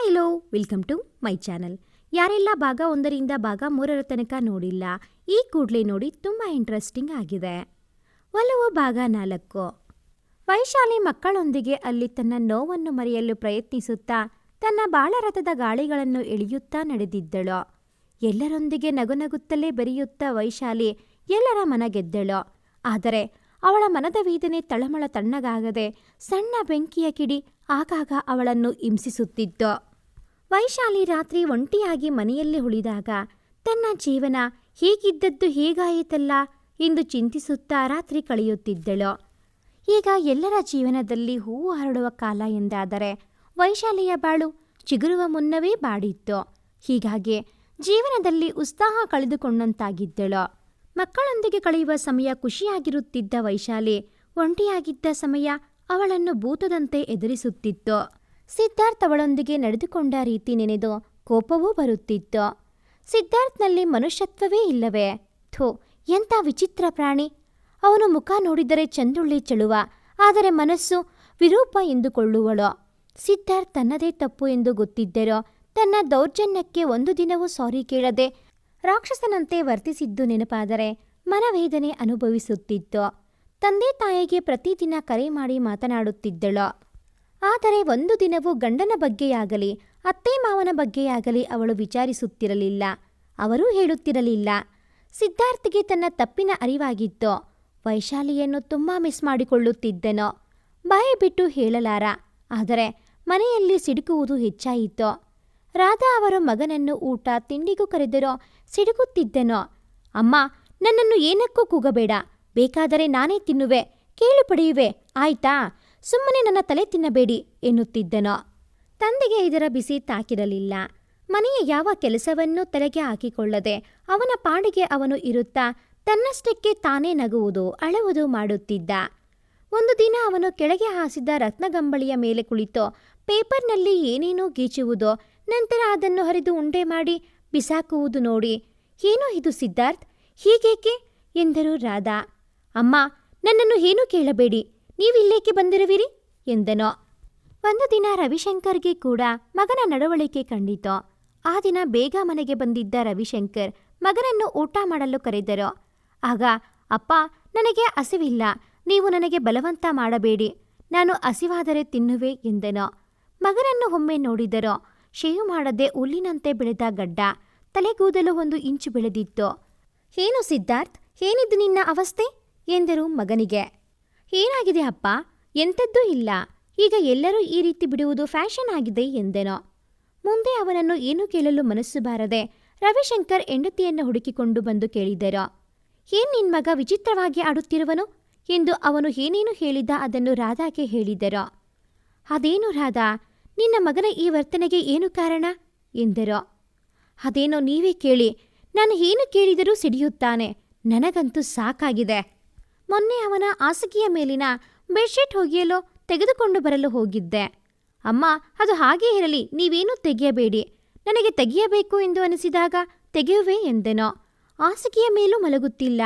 Hi hello, welcome to my channel. ಯಾರೆಲ್ಲ ಭಾಗ ಒಂದರಿಂದ ಭಾಗ ಮೂರರ ತನಕ ನೋಡಿಲ್ಲ, ಈ ಕೂಡಲೇ ನೋಡಿ ತುಂಬ ಇಂಟ್ರೆಸ್ಟಿಂಗ್ ಆಗಿದೆ. ಒಲವು ಭಾಗ ನಾಲ್ಕು. ವೈಶಾಲಿ ಮಕ್ಕಳೊಂದಿಗೆ ಅಲ್ಲಿ ತನ್ನ ನೋವನ್ನು ಮರೆಯಲು ಪ್ರಯತ್ನಿಸುತ್ತಾ, ತನ್ನ ಬಾಳರಥದ ಗಾಳಿಗಳನ್ನು ಎಳೆಯುತ್ತಾ ನಡೆದಿದ್ದಳು. ಎಲ್ಲರೊಂದಿಗೆ ನಗುನಗುತ್ತಲೇ ಬೆರೆಯುತ್ತಾ ವೈಶಾಲಿ ಎಲ್ಲರ ಮನ ಗೆದ್ದಳು ಆದರೆ ಅವಳ ಮನದ ವೇದನೆ ತಳಮಳ ತಣ್ಣಗಾಗದೆ ಸಣ್ಣ ಬೆಂಕಿಯ ಕಿಡಿ ಆಗಾಗ ಅವಳನ್ನು ಹಿಂಸಿಸುತ್ತಿತ್ತು. ವೈಶಾಲಿ ರಾತ್ರಿ ಒಂಟಿಯಾಗಿ ಮನೆಯಲ್ಲಿ ಉಳಿದಾಗ ತನ್ನ ಜೀವನ ಹೀಗಿದ್ದದ್ದು ಹೀಗಾಯಿತಲ್ಲ ಎಂದು ಚಿಂತಿಸುತ್ತಾ ರಾತ್ರಿ ಕಳೆಯುತ್ತಿದ್ದಳು. ಈಗ ಎಲ್ಲರ ಜೀವನದಲ್ಲಿ ಹೂವು ಹರಡುವ ಕಾಲ ಎಂದಾದರೆ ವೈಶಾಲಿಯ ಬಾಳು ಚಿಗುರುವ ಮುನ್ನವೇ ಬಾಡಿತ್ತು. ಹೀಗಾಗಿ ಜೀವನದಲ್ಲಿ ಉತ್ಸಾಹ ಕಳೆದುಕೊಂಡಂತಾಗಿದ್ದಳು. ಮಕ್ಕಳೊಂದಿಗೆ ಕಳೆಯುವ ಸಮಯ ಖುಷಿಯಾಗಿರುತ್ತಿದ್ದ ವೈಶಾಲಿ ಒಂಟಿಯಾಗಿದ್ದ ಸಮಯ ಅವಳನ್ನು ಭೂತದಂತೆ ಎದುರಿಸುತ್ತಿತ್ತು. ಸಿದ್ಧಾರ್ಥ್ ಅವಳೊಂದಿಗೆ ನಡೆದುಕೊಂಡ ರೀತಿ ನೆನೆದು ಕೋಪವೂ ಬರುತ್ತಿತ್ತು. ಸಿದ್ಧಾರ್ಥ್ನಲ್ಲಿ ಮನುಷ್ಯತ್ವವೇ ಇಲ್ಲವೇ? ಥೂ, ಎಂಥ ವಿಚಿತ್ರ ಪ್ರಾಣಿ. ಅವನು ಮುಖ ನೋಡಿದರೆ ಚಂದುಳ್ಳಿ ಚಳುವ, ಆದರೆ ಮನಸ್ಸು ವಿರೂಪ ಎಂದುಕೊಳ್ಳುವಳು. ಸಿದ್ಧಾರ್ಥ್ ತನ್ನದೇ ತಪ್ಪು ಎಂದು ಗೊತ್ತಿದ್ದರೋ ತನ್ನ ದೌರ್ಜನ್ಯಕ್ಕೆ ಒಂದು ದಿನವೂ ಸಾರಿ ಕೇಳದೆ ರಾಕ್ಷಸನಂತೆ ವರ್ತಿಸಿದ್ದು ನೆನಪಾದರೆ ಮನವೇದನೆ ಅನುಭವಿಸುತ್ತಿತ್ತು. ತಂದೆ ತಾಯಿಗೆ ಪ್ರತಿದಿನ ಕರೆ ಮಾಡಿ ಮಾತನಾಡುತ್ತಿದ್ದಳು. ಆದರೆ ಒಂದು ದಿನವೂ ಗಂಡನ ಬಗ್ಗೆಯಾಗಲಿ, ಅತ್ತೆ ಮಾವನ ಬಗ್ಗೆಯಾಗಲಿ ಅವಳು ವಿಚಾರಿಸುತ್ತಿರಲಿಲ್ಲ. ಅವರೂ ಹೇಳುತ್ತಿರಲಿಲ್ಲ. ಸಿದ್ಧಾರ್ಥಿಗೆ ತನ್ನ ತಪ್ಪಿನ ಅರಿವಾಗಿತ್ತು. ವೈಶಾಲಿಯನ್ನು ತುಂಬ ಮಿಸ್ ಮಾಡಿಕೊಳ್ಳುತ್ತಿದ್ದನೋ. ಬಾಯಿ ಬಿಟ್ಟು ಹೇಳಲಾರ. ಆದರೆ ಮನೆಯಲ್ಲಿ ಸಿಡುಕುವುದು ಹೆಚ್ಚಾಯಿತು. ರಾಧಾ ಅವರ ಮಗನನ್ನು ಊಟ ತಿಂಡಿಗೂ ಕರೆದರೋ ಸಿಡುಕುತ್ತಿದ್ದನೋ. ಅಮ್ಮ, ನನ್ನನ್ನು ಏನಕ್ಕೂ ಕೂಗಬೇಡ. ಬೇಕಾದರೆ ನಾನೇ ತಿನ್ನುವೆ. ಕೇಳು ಪಡೆಯುವೆ. ಆಯ್ತಾ? ಸುಮ್ಮನೆ ನನ್ನ ತಲೆ ತಿನ್ನಬೇಡಿ ಎನ್ನುತ್ತಿದ್ದನೋ. ತಂದೆಗೆ ಇದರ ಬಿಸಿ ತಾಕಿರಲಿಲ್ಲ. ಮನೆಯ ಯಾವ ಕೆಲಸವನ್ನೂ ತಲೆಗೆ ಹಾಕಿಕೊಳ್ಳದೆ ಅವನ ಪಾಡಿಗೆ ಅವನು ಇರುತ್ತಾ ತನ್ನಷ್ಟಕ್ಕೆ ತಾನೇ ನಗುವುದು, ಅಳುವುದು ಮಾಡುತ್ತಿದ್ದ. ಒಂದು ದಿನ ಅವನು ಕೆಳಗೆ ಹಾಸಿದ್ದ ರತ್ನಗಂಬಳಿಯ ಮೇಲೆ ಕುಳಿತು ಪೇಪರ್ನಲ್ಲಿ ಏನೇನೋ ಗೀಚುವುದೋ ನಂತರ ಅದನ್ನು ಹರಿದು ಉಂಡೆ ಮಾಡಿ ಬಿಸಾಕುವುದು ನೋಡಿ, ಏನೋ ಇದು ಸಿದ್ಧಾರ್ಥ್? ಹೀಗೇಕೆ? ಎಂದರು ರಾಧಾ. ಅಮ್ಮ, ನನ್ನನ್ನು ಏನೂ ಕೇಳಬೇಡಿ. ನೀವಿಲ್ಲೇಕೆ ಬಂದಿರುವಿರಿ? ಎಂದನು. ಒಂದು ದಿನ ರವಿಶಂಕರ್ಗೆ ಕೂಡ ಮಗನ ನಡವಳಿಕೆ ಕಂಡಿತು. ಆ ದಿನ ಬೇಗ ಮನೆಗೆ ಬಂದಿದ್ದ ರವಿಶಂಕರ್ ಮಗನನ್ನು ಊಟ ಮಾಡಲು ಕರೆದರು. ಆಗ, ಅಪ್ಪ, ನನಗೆ ಹಸಿವಿಲ್ಲ. ನೀವು ನನಗೆ ಬಲವಂತ ಮಾಡಬೇಡಿ. ನಾನು ಹಸಿವಾದರೆ ತಿನ್ನುವೆ, ಎಂದನು. ಮಗನನ್ನು ಒಮ್ಮೆ ನೋಡಿದರು. ಶೇವು ಮಾಡದೆ ಹುಲ್ಲಿನಂತೆ ಬೆಳೆದ ಗಡ್ಡ ತಲೆಗೂದಲು ಒಂದು ಇಂಚು ಬೆಳೆದಿತ್ತು. ಏನು ಸಿದ್ಧಾರ್ಥ್? ಏನಿದು ನಿನ್ನ ಅವಸ್ಥೆ? ಎಂದರು ಮಗನಿಗೆ. ಏನಾಗಿದೆ ಅಪ್ಪ? ಎಂಥದ್ದೂ ಇಲ್ಲ. ಈಗ ಎಲ್ಲರೂ ಈ ರೀತಿ ಬಿಡುವುದು ಫ್ಯಾಷನ್ ಆಗಿದೆ ಎಂದೆನೋ. ಮುಂದೆ ಅವನನ್ನು ಏನೂ ಕೇಳಲು ಮನಸ್ಸು ಬಾರದೆ ರವಿಶಂಕರ್ ಹೆಂಡತಿಯನ್ನು ಹುಡುಕಿಕೊಂಡು ಬಂದು ಕೇಳಿದರೋ. ಏನ್ ನಿನ್ ಮಗ ವಿಚಿತ್ರವಾಗಿ ಆಡುತ್ತಿರುವನು? ಎಂದು ಅವನು ಏನೇನು ಹೇಳಿದ ಅದನ್ನು ರಾಧಾಗೆ ಹೇಳಿದರೋ. ಅದೇನು ರಾಧಾ, ನಿನ್ನ ಮಗನ ಈ ವರ್ತನೆಗೆ ಏನು ಕಾರಣ? ಎಂದರೋ. ಅದೇನೋ ನೀವೇ ಕೇಳಿ. ನಾನು ಏನು ಕೇಳಿದರೂ ಸಿಡಿಯುತ್ತಾನೆ. ನನಗಂತೂ ಸಾಕಾಗಿದೆ. ಮೊನ್ನೆ ಅವನ ಹಾಸಿಗೆಯ ಮೇಲಿನ ಬೆಡ್ಶೀಟ್ ಹೊಗೆಯಲು ತೆಗೆದುಕೊಂಡು ಬರಲು ಹೋಗಿದ್ದೆ. ಅಮ್ಮ, ಅದು ಹಾಗೇ ಇರಲಿ, ನೀವೇನೂ ತೆಗೆಯಬೇಡಿ. ನನಗೆ ತೆಗೆಯಬೇಕು ಎಂದು ಅನಿಸಿದಾಗ ತೆಗೆಯುವೆ ಎಂದೆನೋ. ಹಾಸಿಗೆಯ ಮೇಲೂ ಮಲಗುತ್ತಿಲ್ಲ.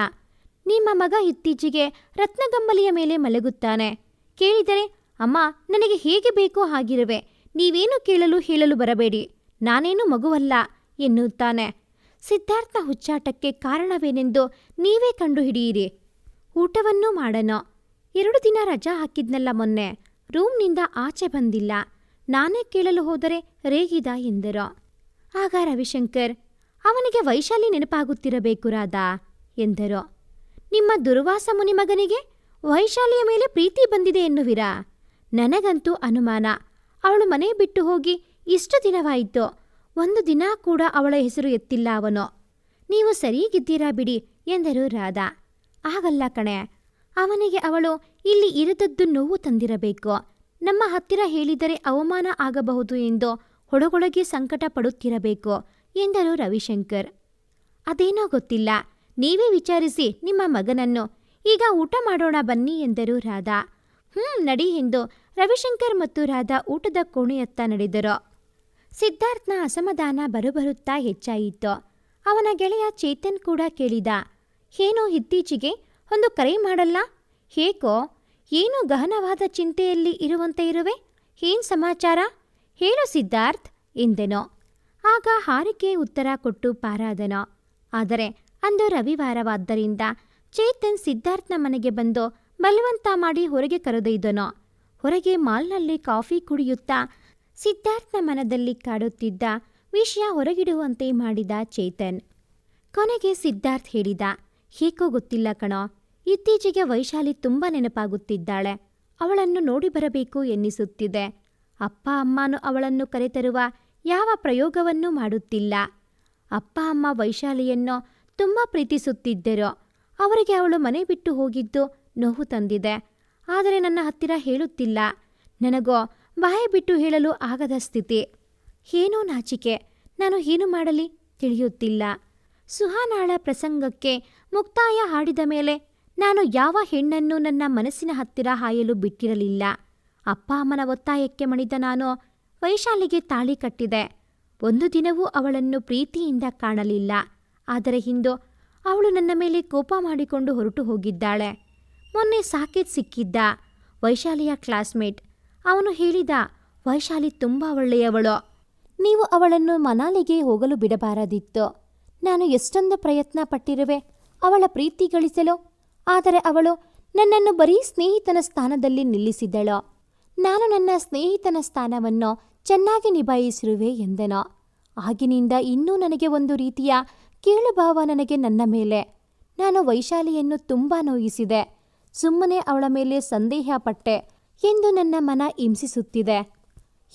ನಿಮ್ಮ ಮಗ ಇತ್ತೀಚೆಗೆ ರತ್ನಗಂಬಲಿಯ ಮೇಲೆ ಮಲಗುತ್ತಾನೆ. ಕೇಳಿದರೆ, ಅಮ್ಮ, ನನಗೆ ಹೇಗೆ ಬೇಕೋ ಹಾಗಿರುವೆ. ನೀವೇನು ಕೇಳಲು ಹೇಳಲು ಬರಬೇಡಿ. ನಾನೇನು ಮಗುವಲ್ಲ ಎನ್ನುತ್ತಾನೆ. ಸಿದ್ಧಾರ್ಥ ಹುಚ್ಚಾಟಕ್ಕೆ ಕಾರಣವೇನೆಂದು ನೀವೇ ಕಂಡುಹಿಡಿಯಿರಿ. ಊಟವನ್ನೂ ಮಾಡನೋ. ಎರಡು ದಿನ ರಜಾ ಹಾಕಿದ್ನಲ್ಲ ಮೊನ್ನೆ. ರೂಮ್ನಿಂದ ಆಚೆ ಬಂದಿಲ್ಲ. ನಾನೇ ಕೇಳಲು ಹೋದರೆ ರೇಗಿದ ಎಂದರೋ. ಆಗ ರವಿಶಂಕರ್, ಅವನಿಗೆ ವೈಶಾಲಿ ನೆನಪಾಗುತ್ತಿರಬೇಕು ರಾಧಾ, ಎಂದರು. ನಿಮ್ಮ ದುರ್ವಾಸ ಮುನಿ ಮಗನಿಗೆ ವೈಶಾಲಿಯ ಮೇಲೆ ಪ್ರೀತಿ ಬಂದಿದೆ ಎನ್ನುವಿರಾ? ನನಗಂತೂ ಅನುಮಾನ. ಅವಳು ಮನೆ ಬಿಟ್ಟು ಹೋಗಿ ಇಷ್ಟು ದಿನವಾಯಿತು, ಒಂದು ದಿನ ಕೂಡ ಅವಳ ಹೆಸರು ಎತ್ತಿಲ್ಲ ಅವನು. ನೀವು ಸರಿಗಿದ್ದೀರಾ ಬಿಡಿ, ಎಂದರು ರಾಧಾ. ಆಗಲ್ಲ ಕಣೆ. ಅವನಿಗೆ ಅವಳು ಇಲ್ಲಿ ಇರದದ್ದು ನೋವು ತಂದಿರಬೇಕು. ನಮ್ಮ ಹತ್ತಿರ ಹೇಳಿದರೆ ಅವಮಾನ ಆಗಬಹುದು ಎಂದು ಹೊಡಗೊಳಗೆ ಸಂಕಟ ಪಡುತ್ತಿರಬೇಕು ಎಂದರು ರವಿಶಂಕರ್. ಅದೇನೋ ಗೊತ್ತಿಲ್ಲ. ನೀವೇ ವಿಚಾರಿಸಿ ನಿಮ್ಮ ಮಗನನ್ನು. ಈಗ ಊಟ ಮಾಡೋಣ ಬನ್ನಿ ಎಂದರು ರಾಧಾ. ಹ್ಞೂ ನಡಿ ಎಂದು ರವಿಶಂಕರ್ ಮತ್ತು ರಾಧಾ ಊಟದ ಕೋಣೆಯತ್ತ ನಡೆದರು. ಸಿದ್ಧಾರ್ಥ್ನ ಅಸಮಾಧಾನ ಬರುಬರುತ್ತಾ ಹೆಚ್ಚಾಯಿತು. ಅವನ ಗೆಳೆಯ ಚೇತನ್ ಕೂಡ ಕೇಳಿದ ಏನೋ ಇತ್ತೀಚೆಗೆ ಒಂದು ಕರೆ ಮಾಡಲ್ಲ? ಹೇಗೋ, ಏನೋ ಗಹನವಾದ ಚಿಂತೆಯಲ್ಲಿ ಇರುವಂತೆ ಇರುವೆ? ಏನ್ ಸಮಾಚಾರ? ಹೇಳು ಸಿದ್ಧಾರ್ಥ್, ಎಂದೆನೋ. ಆಗ ಹಾರಿಕೆ ಉತ್ತರ ಕೊಟ್ಟು ಪಾರಾದನೋ. ಆದರೆ ಅಂದು ರವಿವಾರವಾದ್ದರಿಂದ ಚೇತನ್ ಸಿದ್ಧಾರ್ಥನ ಮನೆಗೆ ಬಂದು ಬಲವಂತ ಮಾಡಿ ಹೊರಗೆ ಕರೆದೊಯ್ದನೋ. ಹೊರಗೆ ಮಾಲ್ನಲ್ಲಿ ಕಾಫಿ ಕುಡಿಯುತ್ತಾ ಸಿದ್ಧಾರ್ಥನ ಮನದಲ್ಲಿ ಕಾಡುತ್ತಿದ್ದ ವಿಷಯ ಹೊರಗಿಡುವಂತೆ ಮಾಡಿದ ಚೇತನ್. ಕೊನೆಗೆ ಸಿದ್ಧಾರ್ಥ್ ಹೇಳಿದ ಹೇಗೋ ಗೊತ್ತಿಲ್ಲ ಕಣೋ. ಇತ್ತೀಚೆಗೆ ವೈಶಾಲಿ ತುಂಬ ನೆನಪಾಗುತ್ತಿದ್ದಾಳೆ. ಅವಳನ್ನು ನೋಡಿ ಬರಬೇಕು ಎನ್ನಿಸುತ್ತಿದೆ. ಅಪ್ಪ ಅಮ್ಮನೂ ಅವಳನ್ನು ಕರೆತರುವ ಯಾವ ಪ್ರಯೋಗವನ್ನೂ ಮಾಡುತ್ತಿಲ್ಲ. ಅಪ್ಪ ಅಮ್ಮ ವೈಶಾಲಿಯನ್ನು ತುಂಬ ಪ್ರೀತಿಸುತ್ತಿದ್ದರು. ಅವರಿಗೆ ಅವಳು ಮನೆ ಬಿಟ್ಟು ಹೋಗಿದ್ದು ನೋವು ತಂದಿದೆ. ಆದರೆ ನನ್ನ ಹತ್ತಿರ ಹೇಳುತ್ತಿಲ್ಲ. ನನಗೋ, ಬಾಯಿ ಬಿಟ್ಟು ಹೇಳಲು ಆಗದ ಸ್ಥಿತಿ. ಏನೋ ನಾಚಿಕೆ. ನಾನು ಏನು ಮಾಡಲಿ ತಿಳಿಯುತ್ತಿಲ್ಲ. ಸುಹಾನಾಳ ಪ್ರಸಂಗಕ್ಕೆ ಮುಕ್ತಾಯ ಹಾಡಿದ ಮೇಲೆ ನಾನು ಯಾವ ಹೆಣ್ಣನ್ನು ನನ್ನ ಮನಸ್ಸಿನ ಹತ್ತಿರ ಹಾಯಲು ಬಿಟ್ಟಿರಲಿಲ್ಲ. ಅಪ್ಪ ಅಮ್ಮನ ಒತ್ತಾಯಕ್ಕೆ ಮಣಿದ ನಾನು ವೈಶಾಲಿಗೆ ತಾಳಿ ಕಟ್ಟಿದೆ. ಒಂದು ದಿನವೂ ಅವಳನ್ನು ಪ್ರೀತಿಯಿಂದ ಕಾಣಲಿಲ್ಲ. ಆದರೆ ಹಿಂದು ಅವಳು ನನ್ನ ಮೇಲೆ ಕೋಪ ಮಾಡಿಕೊಂಡು ಹೊರಟು ಹೋಗಿದ್ದಾಳೆ. ಮೊನ್ನೆ ಸಾಕೇತ್ ಸಿಕ್ಕಿದ್ದ ವೈಶಾಲಿಯ ಕ್ಲಾಸ್ಮೇಟ್. ಅವನು ಹೇಳಿದ, ವೈಶಾಲಿ ತುಂಬ ಒಳ್ಳೆಯವಳು. ನೀವು ಅವಳನ್ನು ಮನಾಲಿಗೆ ಹೋಗಲು ಬಿಡಬಾರದಿತ್ತು. ನಾನು ಎಷ್ಟೊಂದು ಪ್ರಯತ್ನ ಪಟ್ಟಿರುವೆ. ಅವಳ ಪ್ರೀತಿ ಗಳಿಸಲು, ಆದರೆ ಅವಳು ನನ್ನನ್ನು ಬರೀ ಸ್ನೇಹಿತನ ಸ್ಥಾನದಲ್ಲಿ ನಿಲ್ಲಿಸಿದಳು. ನಾನು ನನ್ನ ಸ್ನೇಹಿತನ ಸ್ಥಾನವನ್ನು ಚೆನ್ನಾಗಿ ನಿಭಾಯಿಸಿರುವೆ ಎಂದೆನೋ. ಆಗಿನಿಂದ ಇನ್ನೂ ನನಗೆ ಒಂದು ರೀತಿಯ ಕೀಳುಭಾವ ನನಗೆ ನನ್ನ ಮೇಲೆ. ನಾನು ವೈಶಾಲಿಯನ್ನು ತುಂಬ ನೋಯಿಸಿದೆ. ಸುಮ್ಮನೆ ಅವಳ ಮೇಲೆ ಸಂದೇಹ ಪಟ್ಟೆ ಎಂದು ನನ್ನ ಮನ ಹಿಂಸಿಸುತ್ತಿದೆ.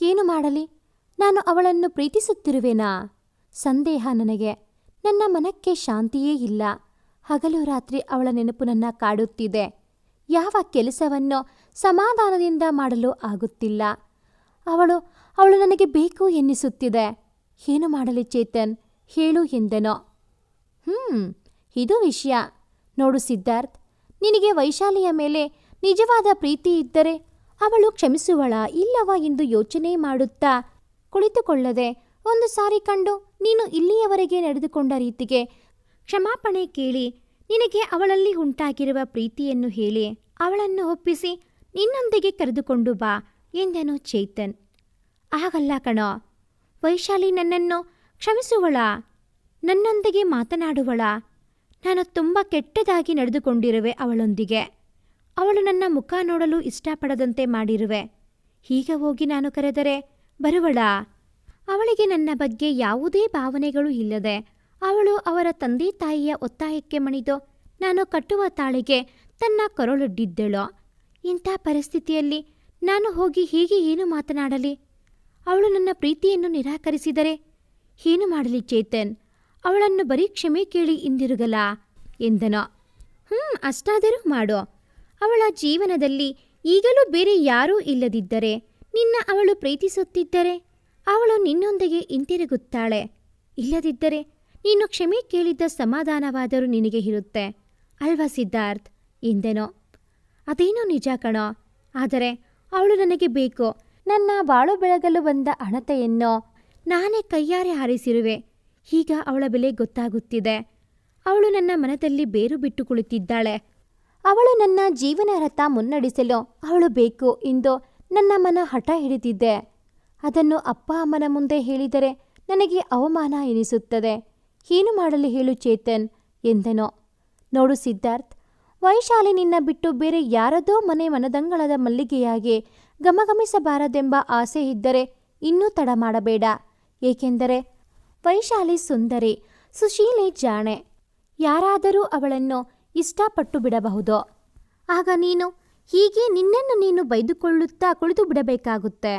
ಏನು ಮಾಡಲಿ? ನಾನು ಅವಳನ್ನು ಪ್ರೀತಿಸುತ್ತಿರುವೆನಾ? ಸಂದೇಹ ನನಗೆ. ನನ್ನ ಮನಕ್ಕೆ ಶಾಂತಿಯೇ ಇಲ್ಲ. ಹಗಲು ರಾತ್ರಿ ಅವಳ ನೆನಪು ನನ್ನ ಕಾಡುತ್ತಿದೆ. ಯಾವ ಕೆಲಸವನ್ನು ಸಮಾಧಾನದಿಂದ ಮಾಡಲು ಆಗುತ್ತಿಲ್ಲ. ಅವಳು ಅವಳು ನನಗೆ ಬೇಕು ಎನ್ನಿಸುತ್ತಿದೆ. ಏನು ಮಾಡಲಿ ಚೇತನ್? ಹೇಳು ಎಂದೆನೋ. ಹ್ಮ್, ಇದು ವಿಷಯ. ನೋಡು ಸಿದ್ಧಾರ್ಥ್, ನಿನಗೆ ವೈಶಾಲಿಯ ಮೇಲೆ ನಿಜವಾದ ಪ್ರೀತಿ ಇದ್ದರೆ ಅವಳು ಕ್ಷಮಿಸುವಳ ಇಲ್ಲವ ಎಂದು ಯೋಚನೆ ಮಾಡುತ್ತಾ ಕುಳಿತುಕೊಳ್ಳದೆ, ಒಂದು ಸಾರಿ ಕಂಡು ನೀನು ಇಲ್ಲಿಯವರೆಗೆ ನಡೆದುಕೊಂಡ ರೀತಿಗೆ ಕ್ಷಮಾಪಣೆ ಕೇಳಿ, ನಿನಗೆ ಅವಳಲ್ಲಿ ಉಂಟಾಗಿರುವ ಪ್ರೀತಿಯನ್ನು ಹೇಳಿ, ಅವಳನ್ನು ಒಪ್ಪಿಸಿ ನಿನ್ನೊಂದಿಗೆ ಕರೆದುಕೊಂಡು ಬಾ ಎಂದನು ಚೇತನ್. ಆಗಲ್ಲ ಕಣೋ, ವೈಶಾಲಿ ನನ್ನನ್ನು ಕ್ಷಮಿಸುವಳ, ನನ್ನೊಂದಿಗೆ ಮಾತನಾಡುವಳ, ನಾನು ತುಂಬ ಕೆಟ್ಟದಾಗಿ ನಡೆದುಕೊಂಡಿರುವೆ ಅವಳೊಂದಿಗೆ. ಅವಳು ನನ್ನ ಮುಖ ನೋಡಲು ಇಷ್ಟಪಡದಂತೆ ಮಾಡಿರುವೆ. ಹೀಗೆ ಹೋಗಿ ನಾನು ಕರೆದರೆ ಬರುವಳ. ಅವಳಿಗೆ ನನ್ನ ಬಗ್ಗೆ ಯಾವುದೇ ಭಾವನೆಗಳು ಇಲ್ಲದೆ ಅವಳು ಅವರ ತಂದೆ ತಾಯಿಯ ಒತ್ತಾಯಕ್ಕೆ ಮಣಿದು, ನಾನು ಕಟ್ಟುವ ತಾಳಿಗೆ ತನ್ನ ಕೊರಳೊಡ್ಡಿದ್ದಳು. ಇಂಥ ಪರಿಸ್ಥಿತಿಯಲ್ಲಿ ನಾನು ಹೋಗಿ ಹೀಗೆ ಏನು ಮಾತನಾಡಲಿ? ಅವಳು ನನ್ನ ಪ್ರೀತಿಯನ್ನು ನಿರಾಕರಿಸಿದರೆ ಏನು ಮಾಡಲಿ ಚೇತನ್? ಅವಳನ್ನು ಬರೀ ಕ್ಷಮೆ ಕೇಳಿ ಇಂದಿರುಗಲ? ಎಂದನು. ಹ್ಞೂ ಅಷ್ಟಾದರೂ ಮಾಡು. ಅವಳ ಜೀವನದಲ್ಲಿ ಈಗಲೂ ಬೇರೆ ಯಾರೂ ಇಲ್ಲದಿದ್ದರೆ ನಿನ್ನ ಅವಳು ಪ್ರೀತಿಸುತ್ತಿದ್ದರೆ ಅವಳು ನಿನ್ನೊಂದಿಗೆ ಹಿಂತಿರುಗುತ್ತಾಳೆ. ಇಲ್ಲದಿದ್ದರೆ ನೀನು ಕ್ಷಮೆ ಕೇಳಿದ್ದ ಸಮಾಧಾನವಾದರೂ ನಿನಗೆ ಇರುತ್ತೆ. ಅಲ್ವಾ ಸಿದ್ಧಾರ್ಥ್? ಎಂದೆನೋ ಅದೇನೋ ನಿಜ ಕಣೋ. ಆದರೆ ಅವಳು ನನಗೆ ಬೇಕು. ನನ್ನ ಬಾಳು ಬೆಳಗಲು ಬಂದ ಹಣತೆಯನ್ನು ನಾನೇ ಕೈಯಾರೆ ಹಾರಿಸಿರುವೆ. ಈಗ ಅವಳ ಬೆಲೆ ಗೊತ್ತಾಗುತ್ತಿದೆ. ಅವಳು ನನ್ನ ಮನದಲ್ಲಿ ಬೇರು ಬಿಟ್ಟು ಕುಳಿತಿದ್ದಾಳೆ ಅವಳು ನನ್ನ ಜೀವನ ರಥ ಮುನ್ನಡೆಸಲು ಅವಳು ಬೇಕು ಎಂದು ನನ್ನ ಮನ ಹಠ ಹಿಡಿದಿದ್ದೆ ಅದನ್ನು ಅಪ್ಪ ಅಮ್ಮನ ಮುಂದೆ ಹೇಳಿದರೆ ನನಗೆ ಅವಮಾನ ಎನಿಸುತ್ತದೆ. ಏನು ಮಾಡಲಿ ಹೇಳು ಚೇತನ್ ಎಂದೆನೋ. ನೋಡು ಸಿದ್ಧಾರ್ಥ್, ವೈಶಾಲಿ ನಿನ್ನ ಬಿಟ್ಟು ಬೇರೆ ಯಾರದೋ ಮನೆ ಮನದಂಗಳದ ಮಲ್ಲಿಗೆಯಾಗಿ ಗಮಗಮಿಸಬಾರದೆಂಬ ಆಸೆ ಇದ್ದರೆ ಇನ್ನೂ ತಡ ಮಾಡಬೇಡ. ಏಕೆಂದರೆ ವೈಶಾಲಿ ಸುಂದರಿ, ಸುಶೀಲೆ ಜಾಣೆ. ಯಾರಾದರೂ ಅವಳನ್ನು ಇಷ್ಟಪಟ್ಟು ಬಿಡಬಹುದು. ಆಗ ನೀನು ಹೀಗೆ ನಿನ್ನನ್ನು ನೀನು ಬೈದುಕೊಳ್ಳುತ್ತಾ ಕುಳಿತು ಬಿಡಬೇಕಾಗುತ್ತೆ.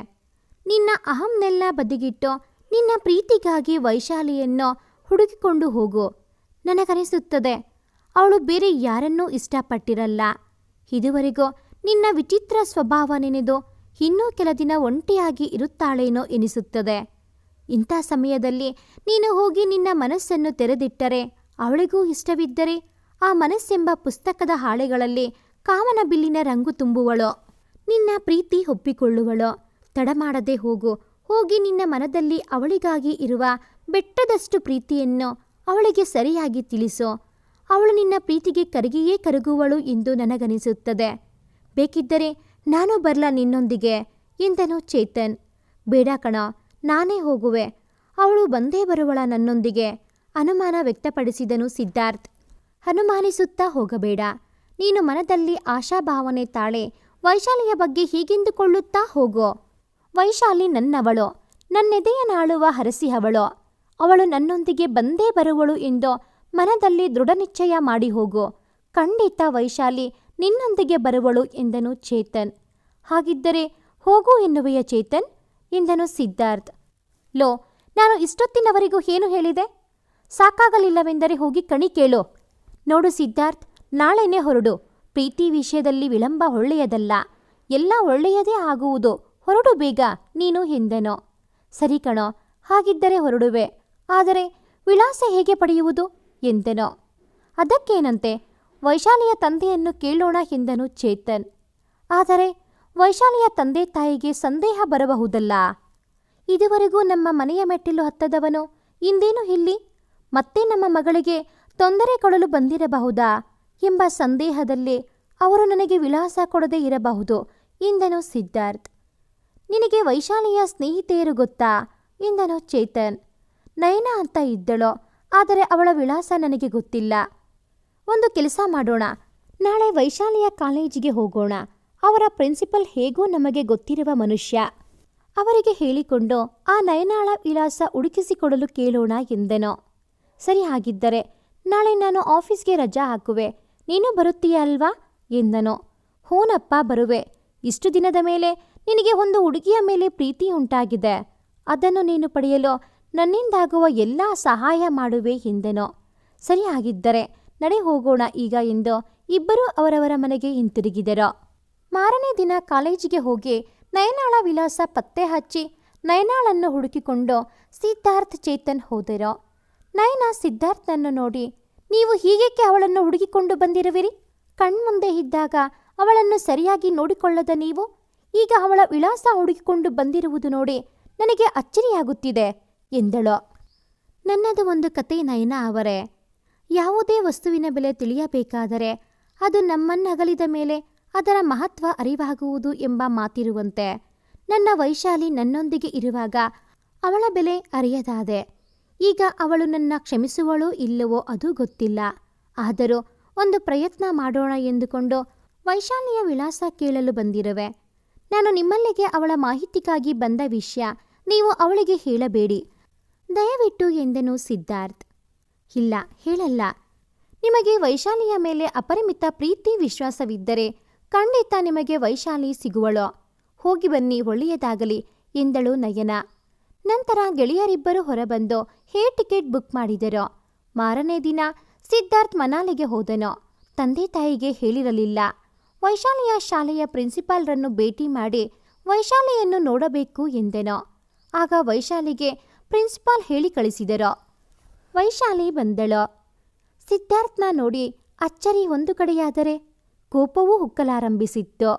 ನಿನ್ನ ಅಹಂನೆಲ್ಲ ಬದಿಗಿಟ್ಟು ನಿನ್ನ ಪ್ರೀತಿಗಾಗಿ ವೈಶಾಲಿಯನ್ನು ಹುಡುಕಿಕೊಂಡು ಹೋಗು. ನನಗನಿಸುತ್ತದೆ, ಅವಳು ಬೇರೆ ಯಾರನ್ನೂ ಇಷ್ಟಪಟ್ಟಿರಲ್ಲ. ಇದುವರೆಗೂ ನಿನ್ನ ವಿಚಿತ್ರ ಸ್ವಭಾವ ನೆನೆದು ಇನ್ನೂ ಕೆಲ ದಿನ ಒಂಟಿಯಾಗಿ ಇರುತ್ತಾಳೇನೋ ಎನಿಸುತ್ತದೆ. ಇಂಥ ಸಮಯದಲ್ಲಿ ನೀನು ಹೋಗಿ ನಿನ್ನ ಮನಸ್ಸನ್ನು ತೆರೆದಿಟ್ಟರೆ ಅವಳಿಗೂ ಇಷ್ಟವಿದ್ದರೆ ಆ ಮನಸ್ಸೆಂಬ ಪುಸ್ತಕದ ಹಾಳೆಗಳಲ್ಲಿ ಕಾಮನ ಬಿಲ್ಲಿನ ರಂಗು ತುಂಬುವಳು. ನಿನ್ನ ಪ್ರೀತಿ ಒಪ್ಪಿಕೊಳ್ಳುವಳು. ತಡಮಾಡದೆ ಹೋಗು. ಹೋಗಿ ನಿನ್ನ ಮನದಲ್ಲಿ ಅವಳಿಗಾಗಿ ಇರುವ ಬೆಟ್ಟದಷ್ಟು ಪ್ರೀತಿಯನ್ನು ಅವಳಿಗೆ ಸರಿಯಾಗಿ ತಿಳಿಸು. ಅವಳು ನಿನ್ನ ಪ್ರೀತಿಗೆ ಕರಗಿಯೇ ಕರಗುವಳು ಎಂದು ನನಗನಿಸುತ್ತದೆ. ಬೇಕಿದ್ದರೆ ನಾನು ಬರಲ ನಿನ್ನೊಂದಿಗೆ, ಎಂದನು ಚೇತನ್. ಬೇಡ ಕಣ, ನಾನೇ ಹೋಗುವೆ. ಅವಳು ಬಂದೇ ಬರುವಳ ನನ್ನೊಂದಿಗೆ, ಅನುಮಾನ ವ್ಯಕ್ತಪಡಿಸಿದನು ಸಿದ್ಧಾರ್ಥ್. ಅನುಮಾನಿಸುತ್ತಾ ಹೋಗಬೇಡ. ನೀನು ಮನದಲ್ಲಿ ಆಶಾಭಾವನೆ ತಾಳೆ, ವೈಶಾಲಿಯ ಬಗ್ಗೆ ಹೀಗೆಂದುಕೊಳ್ಳುತ್ತಾ ಹೋಗೋ. ವೈಶಾಲಿ ನನ್ನವಳು ನನ್ನೆದೆಯ ನಾಳುವ ಹರಸಿ ಅವಳು ನನ್ನೊಂದಿಗೆ ಬಂದೇ ಬರುವಳು ಎಂದು ಮನದಲ್ಲಿ ದೃಢನಿಶ್ಚಯ ಮಾಡಿ ಹೋಗು. ಖಂಡಿತ ವೈಶಾಲಿ, ನಿನ್ನೊಂದಿಗೆ ಬರುವಳು ಎಂದನು ಚೇತನ್. ಹಾಗಿದ್ದರೆ ಹೋಗು ಎನ್ನುವೆಯ ಚೇತನ್? ಎಂದನು ಸಿದ್ಧಾರ್ಥ್. ಲೋ, ನಾನು ಇಷ್ಟೊತ್ತಿನವರೆಗೂ ಏನು ಹೇಳಿದೆ? ಸಾಕಾಗಲಿಲ್ಲವೆಂದರೆ ಹೋಗಿ ಕಣಿ ಕೇಳು. ನೋಡು ಸಿದ್ಧಾರ್ಥ್, ನಾಳೆನೇ ಹೊರಡು. ಪ್ರೀತಿ ವಿಷಯದಲ್ಲಿ ವಿಳಂಬ ಒಳ್ಳೆಯದಲ್ಲ. ಎಲ್ಲ ಒಳ್ಳೆಯದೇ ಆಗುವುದು. ಹೊರಡು ಬೇಗ, ನೀನು ಎಂದನು. ಸರಿ ಕಣೋ, ಹಾಗಿದ್ದರೆ ಹೊರಡುವೆ. ಆದರೆ ವಿಳಾಸ ಹೇಗೆ ಪಡೆಯುವುದು? ಎಂದೆನೋ. ಅದಕ್ಕೇನಂತೆ? ವೈಶಾಲಿಯ ತಂದೆಯನ್ನು ಕೇಳೋಣ ಎಂದನು ಚೇತನ್. ಆದರೆ ವೈಶಾಲಿಯ ತಂದೆ ತಾಯಿಗೆ ಸಂದೇಹ ಬರಬಹುದಲ್ಲ? ಇದುವರೆಗೂ ನಮ್ಮ ಮನೆಯ ಮೆಟ್ಟಿಲು ಹತ್ತದವನು, ಇಂದೇನು ಇಲ್ಲಿ? ಮತ್ತೆ ನಮ್ಮ ಮಗಳಿಗೆ ತೊಂದರೆ ಕೊಡಲು ಬಂದಿರಬಹುದಾ? ಎಂಬ ಸಂದೇಹದಲ್ಲಿ ಅವರು ನನಗೆ ವಿಳಾಸ ಕೊಡದೇ ಇರಬಹುದು, ಎಂದನು ಸಿದ್ಧಾರ್ಥ್. ನಿನಗೆ ವೈಶಾಲಿಯ ಸ್ನೇಹಿತೆಯರು ಗೊತ್ತಾ? ಎಂದನು ಚೇತನ್. ನಯನ ಅಂತ ಇದ್ದಳೋ, ಆದರೆ ಅವಳ ವಿಳಾಸ ನನಗೆ ಗೊತ್ತಿಲ್ಲ. ಒಂದು ಕೆಲಸ ಮಾಡೋಣ, ನಾಳೆ ವೈಶಾಲಿಯ ಕಾಲೇಜಿಗೆ ಹೋಗೋಣ, ಅವರ ಪ್ರಿನ್ಸಿಪಲ್ ಹೇಗೋ ನಮಗೆ ಗೊತ್ತಿರುವ ಮನುಷ್ಯ. ಅವರಿಗೆ ಹೇಳಿಕೊಂಡು ಆ ನಯನಾಳ ವಿಳಾಸ ಹುಡುಕಿಸಿಕೊಡಲು ಕೇಳೋಣ ಎಂದೆನೋ. ಸರಿ ಹಾಗಿದ್ದರೆ, ನಾಳೆ ನಾನು ಆಫೀಸ್ಗೆ ರಜಾ ಹಾಕುವೆ, ನೀನು ಬರುತ್ತೀಯ ಅಲ್ವಾ? ಎಂದನೋ. ಹೂನಪ್ಪ ಬರುವೆ, ಇಷ್ಟು ದಿನದ ಮೇಲೆ ನಿನಗೆ ಒಂದು ಹುಡುಗಿಯ ಮೇಲೆ ಪ್ರೀತಿ ಉಂಟಾಗಿದೆ. ಅದನ್ನು ನೀನು ಪಡೆಯಲು ನನ್ನಿಂದಾಗುವ ಎಲ್ಲ ಸಹಾಯ ಮಾಡುವೆ ಎಂದೆನೋ ಸರಿಯಾಗಿದ್ದರೆ ನಡೆ ಹೋಗೋಣ ಈಗ ಎಂದು ಇಬ್ಬರೂ ಅವರವರ ಮನೆಗೆ ಹಿಂತಿರುಗಿದರು. ಮಾರನೇ ದಿನ ಕಾಲೇಜಿಗೆ ಹೋಗಿ ನಯನಾಳ ವಿಳಾಸ ಪತ್ತೆ ಹಚ್ಚಿ ನಯನಾಳನ್ನು ಹುಡುಕಿಕೊಂಡು ಸಿದ್ಧಾರ್ಥ್ ಚೇತನ್ ಹೋದರು. ನಯನ ಸಿದ್ಧಾರ್ಥನನ್ನು ನೋಡಿ, ನೀವು ಹೀಗೇಕೆ ಅವಳನ್ನು ಹುಡುಕಿಕೊಂಡು ಬಂದಿರುವಿರಿ? ಕಣ್ಮುಂದೆ ಇದ್ದಾಗ ಅವಳನ್ನು ಸರಿಯಾಗಿ ನೋಡಿಕೊಳ್ಳದ ನೀವು? ಈಗ ಅವಳ ವಿಳಾಸ ಹುಡುಕಿಕೊಂಡು ಬಂದಿರುವುದು ನೋಡಿ ನನಗೆ ಅಚ್ಚರಿಯಾಗುತ್ತಿದೆ. ಎಂದಳು. ನನ್ನದು ಒಂದು ಕತೆ ನಯನ ಅವರೇ. ಯಾವುದೇ ವಸ್ತುವಿನ ಬೆಲೆ ತಿಳಿಯಬೇಕಾದರೆ ಅದು ನಮ್ಮನ್ನಗಲಿದ ಮೇಲೆ ಅದರ ಮಹತ್ವ ಅರಿವಾಗುವುದು ಎಂಬ ಮಾತಿರುವಂತೆ ನನ್ನ ವೈಶಾಲಿ ನನ್ನೊಂದಿಗೆ ಇರುವಾಗ ಅವಳ ಬೆಲೆ ಅರಿಯದಾದೆ. ಈಗ ಅವಳು ನನ್ನ ಕ್ಷಮಿಸುವಳೋ ಇಲ್ಲವೋ ಅದು ಗೊತ್ತಿಲ್ಲ. ಆದರೂ ಒಂದು ಪ್ರಯತ್ನ ಮಾಡೋಣ ಎಂದುಕೊಂಡು ವೈಶಾಲಿಯ ವಿಳಾಸ ಕೇಳಲು ಬಂದಿರುವೆ. ನಾನು ನಿಮ್ಮಲ್ಲಿಗೆ ಅವಳ ಮಾಹಿತಿಗಾಗಿ ಬಂದ ವಿಷಯ ನೀವು ಅವಳಿಗೆ ಹೇಳಬೇಡಿ. ದಯವಿಟ್ಟು ಎಂದನು ಸಿದ್ಧಾರ್ಥ್. ಇಲ್ಲ, ಹೇಳಲ್ಲ. ನಿಮಗೆ ವೈಶಾಲಿಯ ಮೇಲೆ ಅಪರಿಮಿತ ಪ್ರೀತಿ ವಿಶ್ವಾಸವಿದ್ದರೆ ಖಂಡಿತ ನಿಮಗೆ ವೈಶಾಲಿ ಸಿಗುವಳೋ. ಹೋಗಿ ಬನ್ನಿ ಒಳ್ಳೆಯದಾಗಲಿ, ಎಂದಳು ನಯನ. ನಂತರ ಗೆಳೆಯರಿಬ್ಬರು ಹೊರಬಂದು ಹೇ ಟಿಕೆಟ್ ಬುಕ್ ಮಾಡಿದರು. ಮಾರನೇ ದಿನ ಸಿದ್ಧಾರ್ಥ್ ಮನಾಲಿಗೆ ಹೋದನು. ತಂದೆ ತಾಯಿಗೆ ಹೇಳಿರಲಿಲ್ಲ. ವೈಶಾಲಿಯ ಶಾಲೆಯ ಪ್ರಿನ್ಸಿಪಾಲ್ರನ್ನು ಭೇಟಿ ಮಾಡಿ ವೈಶಾಲಿಯನ್ನು ನೋಡಬೇಕು ಎಂದೆನೋ. ಆಗ ವೈಶಾಲಿಗೆ ಪ್ರಿನ್ಸಿಪಾಲ್ ಹೇಳಿ ಕಳಿಸಿದರ. ವೈಶಾಲಿ ಬಂದಳು. ಸಿದ್ಧಾರ್ಥ್ನ ನೋಡಿ ಅಚ್ಚರಿ ಒಂದು ಕಡೆಯಾದರೆ ಕೋಪವೂ ಹುಕ್ಕಲಾರಂಭಿಸಿತ್ತು.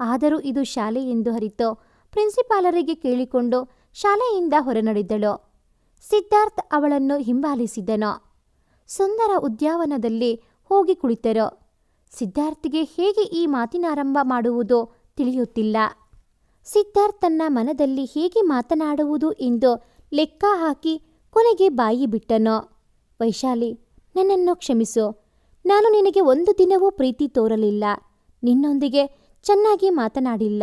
ಆದರೂ ಇದು ಶಾಲೆ ಎಂದು ಹರಿತು ಪ್ರಿನ್ಸಿಪಾಲರಿಗೆ ಕೇಳಿಕೊಂಡು ಶಾಲೆಯಿಂದ ಹೊರನಡೆದಳು. ಸಿದ್ಧಾರ್ಥ್ ಅವಳನ್ನು ಹಿಂಬಾಲಿಸಿದನು. ಸುಂದರ ಉದ್ಯಾವನದಲ್ಲಿ ಹೋಗಿ ಕುಳಿತರು. ಸಿದ್ಧಾರ್ಥಿಗೆ ಹೇಗೆ ಈ ಮಾತಿನಾರಂಭ ಮಾಡುವುದು ತಿಳಿಯುತ್ತಿಲ್ಲ. ಸಿದ್ಧಾರ್ಥ್ ತನ್ನ ಮನದಲ್ಲಿ ಹೇಗೆ ಮಾತನಾಡುವುದು ಎಂದು ಲೆಕ್ಕ ಹಾಕಿ ಕೊನೆಗೆ ಬಾಯಿ ಬಿಟ್ಟನೋ. ವೈಶಾಲಿ, ನನ್ನನ್ನು ಕ್ಷಮಿಸು. ನಾನು ನಿನಗೆ ಒಂದು ದಿನವೂ ಪ್ರೀತಿ ತೋರಲಿಲ್ಲ. ನಿನ್ನೊಂದಿಗೆ ಚೆನ್ನಾಗಿ ಮಾತನಾಡಿಲ್ಲ.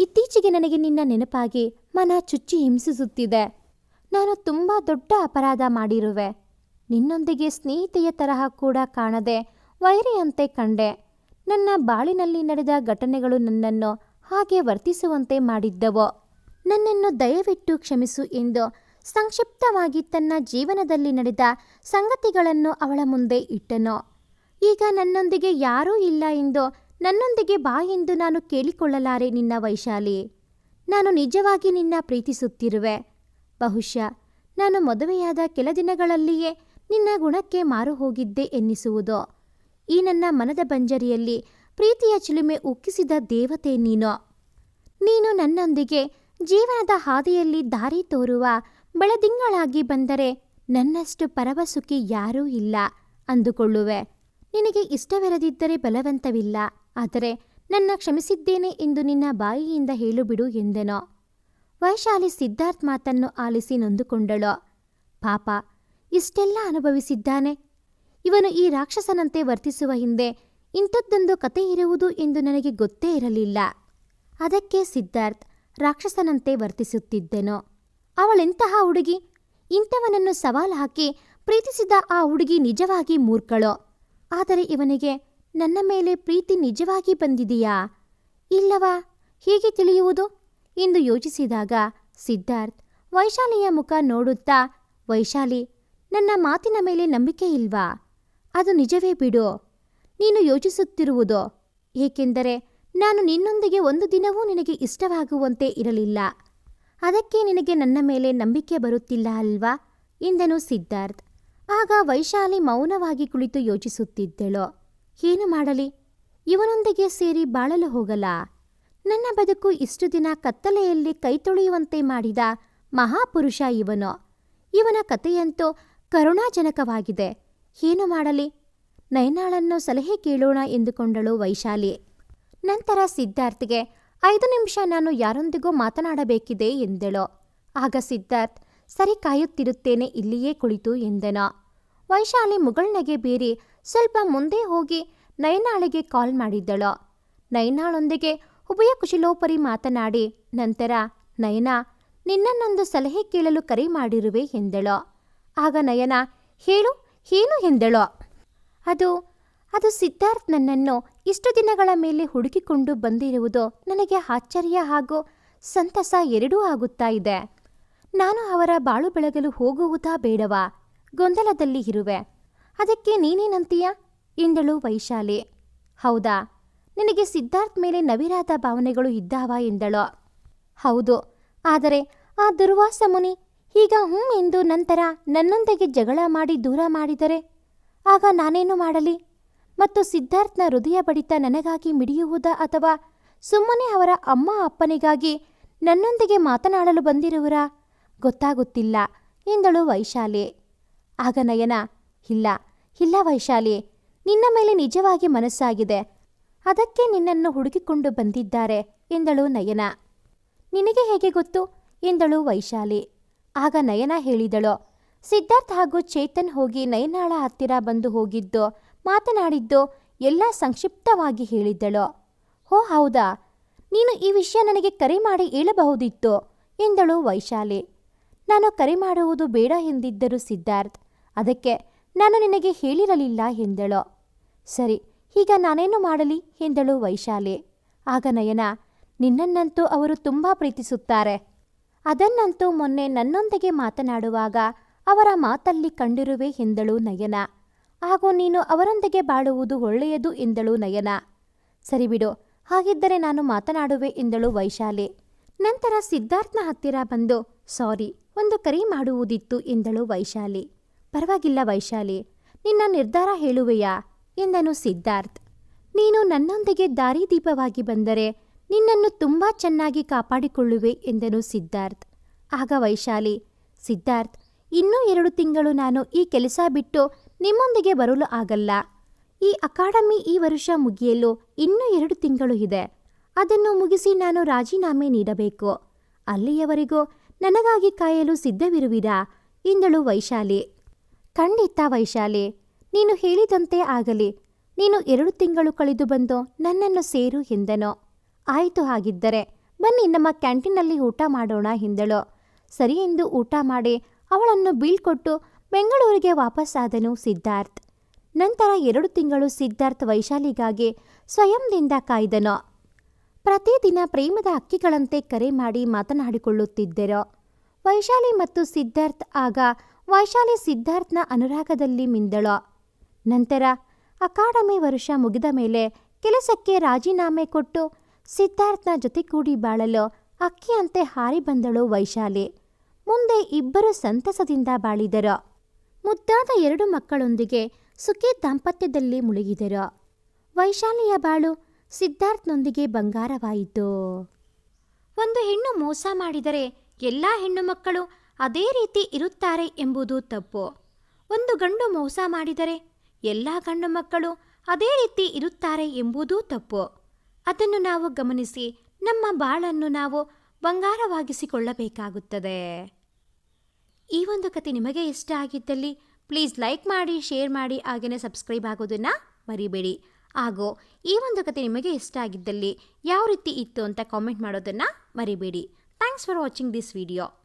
ಇತ್ತೀಚೆಗೆ ನನಗೆ ನಿನ್ನ ನೆನಪಾಗಿ ಮನ ಚುಚ್ಚಿ ಹಿಂಸಿಸುತ್ತಿದೆ. ನಾನು ತುಂಬ ದೊಡ್ಡ ಅಪರಾಧ ಮಾಡಿರುವೆ. ನಿನ್ನೊಂದಿಗೆ ಸ್ನೇಹಿತೆಯ ತರಹ ಕೂಡ ಕಾಣದೆ ವೈರಿಯಂತೆ ಕಂಡೆ. ನನ್ನ ಬಾಳಿನಲ್ಲಿ ನಡೆದ ಘಟನೆಗಳು ನನ್ನನ್ನು ಹಾಗೆ ವರ್ತಿಸುವಂತೆ ಮಾಡಿದ್ದವು. ನನ್ನನ್ನು ದಯವಿಟ್ಟು ಕ್ಷಮಿಸು ಎಂದು ಸಂಕ್ಷಿಪ್ತವಾಗಿ ತನ್ನ ಜೀವನದಲ್ಲಿ ನಡೆದ ಸಂಗತಿಗಳನ್ನು ಅವಳ ಮುಂದೆ ಇಟ್ಟನು. ಈಗ ನನ್ನೊಂದಿಗೆ ಯಾರೂ ಇಲ್ಲ ಎಂದು ನನ್ನೊಂದಿಗೆ ಬಾ ಎಂದು ನಾನು ಕೇಳಿಕೊಳ್ಳಲಾರೆ ನಿನ್ನ ವೈಶಾಲಿ. ನಾನು ನಿಜವಾಗಿ ನಿನ್ನ ಪ್ರೀತಿಸುತ್ತಿರುವೆ. ಬಹುಶಃ ನಾನು ಮದುವೆಯಾದ ಕೆಲ ದಿನಗಳಲ್ಲಿಯೇ ನಿನ್ನ ಗುಣಕ್ಕೆ ಮಾರು ಹೋಗಿದ್ದೆ ಎನ್ನಿಸುವುದು. ಈ ನನ್ನ ಮನದ ಬಂಜರಿಯಲ್ಲಿ ಪ್ರೀತಿಯ ಚಿಲುಮೆ ಉಕ್ಕಿಸಿದ ದೇವತೆ ನೀನು. ನೀನು ನನ್ನೊಂದಿಗೆ ಜೀವನದ ಹಾದಿಯಲ್ಲಿ ದಾರಿ ತೋರುವ ಬೆಳದಿಂಗಳಾಗಿ ಬಂದರೆ ನನ್ನಷ್ಟು ಪರವಸುಖಿ ಯಾರೂ ಇಲ್ಲ ಅಂದುಕೊಳ್ಳುವೆ. ನಿನಗೆ ಇಷ್ಟವಿರದಿದ್ದರೆ ಬಲವಂತವಿಲ್ಲ, ಆದರೆ ನನ್ನ ಕ್ಷಮಿಸಿದ್ದೇನೆ ಎಂದು ನಿನ್ನ ಬಾಯಿಯಿಂದ ಹೇಳುಬಿಡು ಎಂದೆನೋ. ವೈಶಾಲಿ ಸಿದ್ಧಾರ್ಥ್ ಮಾತನ್ನು ಆಲಿಸಿ ನೊಂದುಕೊಂಡಳು. ಪಾಪ, ಇಷ್ಟೆಲ್ಲ ಅನುಭವಿಸಿದ್ದಾನೆ? ಇವನು ಈ ರಾಕ್ಷಸನಂತೆ ವರ್ತಿಸುವ ಹಿಂದೆ ಇಂಥದ್ದೊಂದು ಕತೆ ಇರುವುದು ಎಂದು ನನಗೆ ಗೊತ್ತೇ ಇರಲಿಲ್ಲ. ಅದಕ್ಕೆ ಸಿದ್ಧಾರ್ಥ್ ರಾಕ್ಷಸನಂತೆ ವರ್ತಿಸುತ್ತಿದ್ದೆನೋ. ಅವಳೆಂತಹ ಹುಡುಗಿ? ಇಂಥವನನ್ನು ಸವಾಲು ಹಾಕಿ ಪ್ರೀತಿಸಿದ ಆ ಹುಡುಗಿ ನಿಜವಾಗಿ ಮೂರ್ಖಳೋ. ಆದರೆ ಇವನಿಗೆ ನನ್ನ ಮೇಲೆ ಪ್ರೀತಿ ನಿಜವಾಗಿ ಬಂದಿದೆಯಾ? ಇಲ್ಲವಾ? ಹೀಗೆ ತಿಳಿಯುವುದು? ಎಂದು ಯೋಚಿಸಿದಾಗ ಸಿದ್ಧಾರ್ಥ್ ವೈಶಾಲಿಯ ಮುಖ ನೋಡುತ್ತಾ, ವೈಶಾಲಿ, ನನ್ನ ಮಾತಿನ ಮೇಲೆ ನಂಬಿಕೆ ಇಲ್ವಾ? ಅದು ನಿಜವೇ ಬಿಡು. ನೀನು ಯೋಚಿಸುತ್ತಿರುವುದು? ಏಕೆಂದರೆ ನಾನು ನಿನ್ನೊಂದಿಗೆ ಒಂದು ದಿನವೂ ನಿನಗೆ ಇಷ್ಟವಾಗುವಂತೆ ಇರಲಿಲ್ಲ. ಅದಕ್ಕೆ ನಿನಗೆ ನನ್ನ ಮೇಲೆ ನಂಬಿಕೆ ಬರುತ್ತಿಲ್ಲ ಅಲ್ವಾ? ಎಂದನು ಸಿದ್ಧಾರ್ಥ್. ಆಗ ವೈಶಾಲಿ ಮೌನವಾಗಿ ಕುಳಿತು ಯೋಚಿಸುತ್ತಿದ್ದಳು. ಏನು ಮಾಡಲಿ? ಇವನೊಂದಿಗೆ ಸೇರಿ ಬಾಳಲು ಹೋಗಲ? ನನ್ನ ಬದುಕು ಇಷ್ಟು ದಿನ ಕತ್ತಲೆಯಲ್ಲಿ ಕೈತೊಳೆಯುವಂತೆ ಮಾಡಿದ ಮಹಾಪುರುಷ ಇವನು. ಇವನ ಕಥೆಯಂತೂ ಕರುಣಾಜನಕವಾಗಿದೆ. ಏನು ಮಾಡಲಿ? ನಯನಾಳನ್ನು ಸಲಹೆ ಕೇಳೋಣ ಎಂದುಕೊಂಡಳು ವೈಶಾಲಿ. ನಂತರ ಸಿದ್ಧಾರ್ಥ್ಗೆ, ಐದು ನಿಮಿಷ ನಾನು ಯಾರೊಂದಿಗೂ ಮಾತನಾಡಬೇಕಿದೆ ಎಂದಳು. ಆಗ ಸಿದ್ಧಾರ್ಥ್, ಸರಿ ಕಾಯುತ್ತಿರುತ್ತೇನೆ, ಇಲ್ಲಿಯೇ ಕುಳಿತು ಎಂದನು. ವೈಶಾಲಿ ಮುಗಳ್ನಗೆ ಬೀರಿ ಸ್ವಲ್ಪ ಮುಂದೆ ಹೋಗಿ ನಯನಾಳಿಗೆ ಕಾಲ್ ಮಾಡಿದ್ದಳು. ನಯನಾಳೊಂದಿಗೆ ಉಭಯ ಕುಶಲೋಪರಿ ಮಾತನಾಡಿ, ನಂತರ, ನಯನ, ನಿನ್ನನ್ನೊಂದು ಸಲಹೆ ಕೇಳಲು ಕರೆ ಮಾಡಿರುವೆ ಎಂದಳು. ಆಗ ನಯನ, ಹೇಳು, ಏನು? ಎಂದಳು. ಅದು ಅದು ಸಿದ್ಧಾರ್ಥ್ ನನ್ನನ್ನು ಇಷ್ಟು ದಿನಗಳ ಮೇಲೆ ಹುಡುಕಿಕೊಂಡು ಬಂದಿರುವುದು ನನಗೆ ಆಶ್ಚರ್ಯ ಹಾಗೂ ಸಂತಸ ಎರಡೂ ಆಗುತ್ತಾ ಇದೆ. ನಾನು ಅವರ ಬಾಳು ಬೆಳಗಲು ಹೋಗುವುದಾ ಬೇಡವಾ? ಗೊಂದಲದಲ್ಲಿ ಇರುವೆ. ಅದಕ್ಕೆ ನೀನೇನಂತೀಯ? ಎಂದಳು ವೈಶಾಲಿ. ಹೌದಾ? ನಿನಗೆ ಸಿದ್ಧಾರ್ಥ್ ಮೇಲೆ ನವಿರಾದ ಭಾವನೆಗಳು ಇದ್ದಾವ ಎಂದಳು. ಹೌದು. ಆದರೆ ಆ ದುರ್ವಾಸ ಮುನಿ, ಈಗ ಹ್ಞೂ ಎಂದು ನಂತರ ನನ್ನೊಂದಿಗೆ ಜಗಳ ಮಾಡಿ ದೂರ ಮಾಡಿದರೆ, ಆಗ ನಾನೇನು ಮಾಡಲಿ? ಮತ್ತು ಸಿದ್ಧಾರ್ಥ್ನ ಹೃದಯ ಬಡಿತ ನನಗಾಗಿ ಮಿಡಿಯುವುದಾ ಅಥವಾ ಸುಮ್ಮನೆ ಅವರ ಅಮ್ಮ ಅಪ್ಪನಿಗಾಗಿ ನನ್ನೊಂದಿಗೆ ಮಾತನಾಡಲು ಬಂದಿರುವರ? ಗೊತ್ತಾಗುತ್ತಿಲ್ಲ, ಎಂದಳು ವೈಶಾಲಿ. ಆಗ ನಯನ, ಇಲ್ಲ ಇಲ್ಲ ವೈಶಾಲಿ, ನಿನ್ನ ಮೇಲೆ ನಿಜವಾಗಿ ಮನಸ್ಸಾಗಿದೆ. ಅದಕ್ಕೆ ನಿನ್ನನ್ನು ಹುಡುಕಿಕೊಂಡು ಬಂದಿದ್ದಾರೆ, ಎಂದಳು ನಯನ. ನಿನಗೆ ಹೇಗೆ ಗೊತ್ತು? ಎಂದಳು ವೈಶಾಲಿ. ಆಗ ನಯನ ಹೇಳಿದಳು, ಸಿದ್ಧಾರ್ಥ್ ಹಾಗೂ ಚೇತನ್ ಹೋಗಿ ನಯನಾಳ ಹತ್ತಿರ ಬಂದು ಹೋಗಿದ್ದು ಮಾತನಾಡಿದ್ದು ಎಲ್ಲ ಸಂಕ್ಷಿಪ್ತವಾಗಿ ಹೇಳಿದ್ದಳು. ಹೋ, ಹೌದಾ? ನೀನು ಈ ವಿಷಯ ನನಗೆ ಕರೆ ಮಾಡಿ ಹೇಳಬಹುದಿತ್ತು, ಎಂದಳು ವೈಶಾಲಿ. ನಾನು ಕರೆ ಮಾಡುವುದು ಬೇಡ ಎಂದಿದ್ದರು ಸಿದ್ಧಾರ್ಥ್, ಅದಕ್ಕೆ ನಾನು ನಿನಗೆ ಹೇಳಿರಲಿಲ್ಲ, ಎಂದಳು. ಸರಿ, ಈಗ ನಾನೇನು ಮಾಡಲಿ? ಎಂದಳು ವೈಶಾಲಿ. ಆಗ ನಯನ, ನಿನ್ನನ್ನಂತೂ ಅವರು ತುಂಬ ಪ್ರೀತಿಸುತ್ತಾರೆ. ಅದನ್ನಂತೂ ಮೊನ್ನೆ ನನ್ನೊಂದಿಗೆ ಮಾತನಾಡುವಾಗ ಅವರ ಮಾತಲ್ಲಿ ಕಂಡಿರುವೆ, ಎಂದಳು ನಯನ. ಹಾಗೂ ನೀನು ಅವರೊಂದಿಗೆ ಬಾಳುವುದು ಒಳ್ಳೆಯದು ಎಂದಳು ನಯನ. ಸರಿ ಬಿಡು, ಹಾಗಿದ್ದರೆ ನಾನು ಮಾತನಾಡುವೆ ಎಂದಳು ವೈಶಾಲಿ. ನಂತರ ಸಿದ್ಧಾರ್ಥ್ನ ಹತ್ತಿರ ಬಂದು, ಸಾರಿ, ಒಂದು ಕರಿ ಮಾಡುವುದಿತ್ತು ಎಂದಳು ವೈಶಾಲಿ. ಪರವಾಗಿಲ್ಲ ವೈಶಾಲಿ, ನಿನ್ನ ನಿರ್ಧಾರ ಹೇಳುವೆಯಾ? ಎಂದನು ಸಿದ್ಧಾರ್ಥ್. ನೀನು ನನ್ನೊಂದಿಗೆ ದಾರಿದೀಪವಾಗಿ ಬಂದರೆ ನಿನ್ನನ್ನು ತುಂಬಾ ಚೆನ್ನಾಗಿ ಕಾಪಾಡಿಕೊಳ್ಳುವೆ ಎಂದನು ಸಿದ್ಧಾರ್ಥ್. ಆಗ ವೈಶಾಲಿ, ಸಿದ್ಧಾರ್ಥ್, ಇನ್ನೂ ಎರಡು ತಿಂಗಳು ನಾನು ಈ ಕೆಲಸ ಬಿಟ್ಟು ನಿಮ್ಮೊಂದಿಗೆ ಬರಲು ಆಗಲ್ಲ. ಈ ಅಕಾಡೆಮಿ ಈ ವರ್ಷ ಮುಗಿಯಲು ಇನ್ನೂ ಎರಡು ತಿಂಗಳು ಇದೆ. ಅದನ್ನು ಮುಗಿಸಿ ನಾನು ರಾಜೀನಾಮೆ ನೀಡಬೇಕು. ಅಲ್ಲಿಯವರೆಗೂ ನನಗಾಗಿ ಕಾಯಲು ಸಿದ್ಧವಿರುವಿರಾ? ಎಂದಳು ವೈಶಾಲಿ. ಖಂಡಿತ ವೈಶಾಲಿ. ನೀನು ಹೇಳಿದಂತೆ ಆಗಲಿ. ನೀನು ಎರಡು ತಿಂಗಳು ಕಳೆದು ಬಂದು ನನ್ನನ್ನು ಸೇರು ಎಂದನು. ಆಯಿತು ಹಾಗಿದ್ದರೆ ಬನ್ನಿ ನಮ್ಮ ಕ್ಯಾಂಟೀನಲ್ಲಿ ಊಟ ಮಾಡೋಣ ಎಂದಳು. ಸರಿ ಎಂದು ಊಟ ಮಾಡಿ ಅವಳನ್ನು ಬೀಳ್ಕೊಟ್ಟು ಬೆಂಗಳೂರಿಗೆ ವಾಪಸ್ಸಾದನು ಸಿದ್ಧಾರ್ಥ್. ನಂತರ ಎರಡು ತಿಂಗಳು ಸಿದ್ಧಾರ್ಥ್ ವೈಶಾಲಿಗಾಗಿ ಸ್ವಯಂದಿಂದ ಕಾಯ್ದನು. ಪ್ರತಿದಿನ ಪ್ರೇಮದ ಅಕ್ಕಿಗಳಂತೆ ಕರೆ ಮಾಡಿ ಮಾತನಾಡಿಕೊಳ್ಳುತ್ತಿದ್ದರು. ವೈಶಾಲಿ ಮತ್ತು ಸಿದ್ಧಾರ್ಥ್ ಆಗ ವೈಶಾಲಿ ಸಿದ್ಧಾರ್ಥ್ನ ಅನುರಾಗದಲ್ಲಿ ಮಿಂದಳು. ನಂತರ ಅಕಾಡೆಮಿ ವರ್ಷ ಮುಗಿದ ಮೇಲೆ ಕೆಲಸಕ್ಕೆ ರಾಜೀನಾಮೆ ಕೊಟ್ಟು ಸಿದ್ಧಾರ್ಥ್ನ ಜೊತೆಗೂಡಿ ಬಾಳಲು ಅಕ್ಕಿಯಂತೆ ಹಾರಿ ಬಂದಳು ವೈಶಾಲಿ. ಮುಂದೆ ಇಬ್ಬರು ಸಂತಸದಿಂದ ಬಾಳಿದರು. ಮುದ್ದಾದ ಎರಡು ಮಕ್ಕಳೊಂದಿಗೆ ಸುಖಿ ದಾಂಪತ್ಯದಲ್ಲಿ ಮುಳುಗಿದರು. ವೈಶಾಲಿಯ ಬಾಳು ಸಿದ್ಧಾರ್ಥ್ನೊಂದಿಗೆ ಬಂಗಾರವಾಯಿತು. ಒಂದು ಹೆಣ್ಣು ಮೋಸ ಮಾಡಿದರೆ ಎಲ್ಲ ಹೆಣ್ಣು ಮಕ್ಕಳು ಅದೇ ರೀತಿ ಇರುತ್ತಾರೆ ಎಂಬುದು ತಪ್ಪು. ಒಂದು ಗಂಡು ಮೋಸ ಮಾಡಿದರೆ ಎಲ್ಲ ಗಂಡು ಮಕ್ಕಳು ಅದೇ ರೀತಿ ಇರುತ್ತಾರೆ ಎಂಬುದೂ ತಪ್ಪು. ಅದನ್ನು ನಾವು ಗಮನಿಸಿ ನಮ್ಮ ಬಾಳನ್ನು ನಾವು ಬಂಗಾರವಾಗಿಸಿಕೊಳ್ಳಬೇಕಾಗುತ್ತದೆ. ಈ ಒಂದು ಕತೆ ನಿಮಗೆ ಇಷ್ಟ ಆಗಿದ್ದಲ್ಲಿ ಪ್ಲೀಸ್ ಲೈಕ್ ಮಾಡಿ, ಶೇರ್ ಮಾಡಿ, ಹಾಗೆಯೇ ಸಬ್ಸ್ಕ್ರೈಬ್ ಆಗೋದನ್ನು ಮರಿಬೇಡಿ. ಹಾಗೂ ಈ ಒಂದು ಕತೆ ನಿಮಗೆ ಇಷ್ಟ ಆಗಿದ್ದಲ್ಲಿ ಯಾವ ರೀತಿ ಇತ್ತು ಅಂತ ಕಾಮೆಂಟ್ ಮಾಡೋದನ್ನು ಮರಿಬೇಡಿ. Thanks for watching this video.